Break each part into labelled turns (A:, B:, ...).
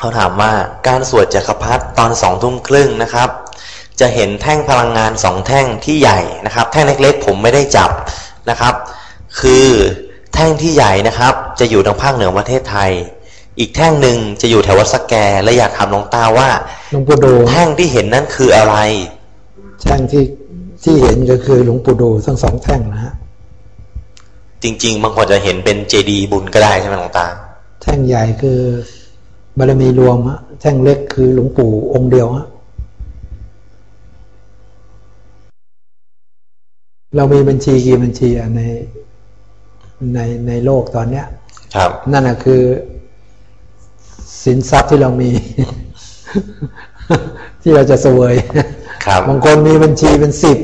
A: เขาถามว่าการสวดจักรพรรดิตอนสองทุ่มครึ่งนะครับ จะเห็นแท่งพลังงานสองแท่งที่ใหญ่นะครับ แท่งเล็กๆ ผมไม่ได้จับนะครับ คือแท่งที่ใหญ่นะครับ จะอยู่ทางภาคเหนือประเทศไทย อีกแท่งหนึ่งจะอยู่แถววัดสแกและอยากถามหลวงตาว่า
B: หลวงปู่ดู
A: แท่งที่เห็นนั่นคืออะไร
B: แท่งที่ที่เห็นก็คือหลวงปู่ดูทั้งสองแท่งนะฮะ
A: จริง ๆ บางคนจะเห็นเป็นเจดีย์บุญก็ได้ใช่ไหมหลวงตา
B: แท่งใหญ่คือ บารมีรวมฮะแท่งเล็กคือหลวงปู่องค์เดียวฮะเรามีบัญชีกี่บัญชีอะในในในโลกตอนเนี้ย
A: ครับ
B: นั่นนะคือสินทรัพย์ที่เรามี ที่เราจะเสวย
A: ครับ
B: บางคนมีบัญชีเป็นสิบ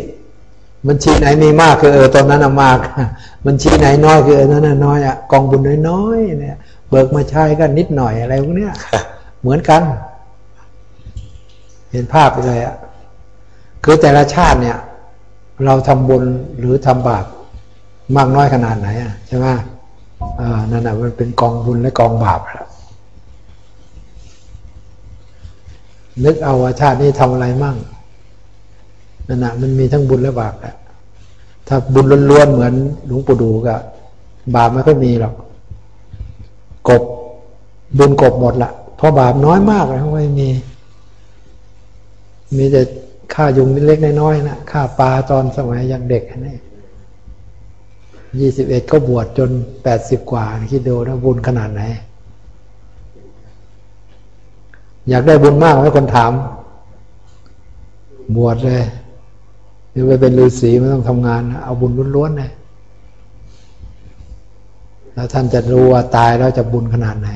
B: บัญชีไหนมีมากคือเออตอนนั้นน่ะมาก บัญชีไหนน้อยคือเออนั้นน่ะน้อยอะกองบุญน้อยๆเนี่ย เบิกมาใช้กันนิดหน่อยอะไรพวกเนี้ยเหมือนกัน เห็นภาพไปเลยอะคือแต่ละชาติเนี่ย เราทำบุญหรือทำบาปมากน้อยขนาดไหนอะใช่ไหมอ่านั่นน่ะมันเป็นกองบุญและกองบาปแล้วนึกเอาว่าชาตินี้ทำอะไรมั่งนั่นน่ะมันมีทั้งบุญและบาปแหละถ้าบุญล้วนๆเหมือนหลวงปู่ดูก็บาปไม่ค่อยมีหรอก กบบุญกบหมดละเพราะบาปน้อยมากเลยไม่มี มีแต่ฆ่ายุงเล็กๆน้อยๆนะฆ่าปลาตอนสมัยยังเด็กนี่ยี่สิบเอ็ดก็บวชจนแปดสิบกว่า คิดดูนะบุญขนาดไหน อยากได้บุญมากไหมคนถาม บวชเลยหรือไปเป็นฤาษีไม่ต้องทำงาน เอาบุญล้วนๆเลย แล้วท่านจะรู้ว่าตายแล้วจะบุญขนาดไหน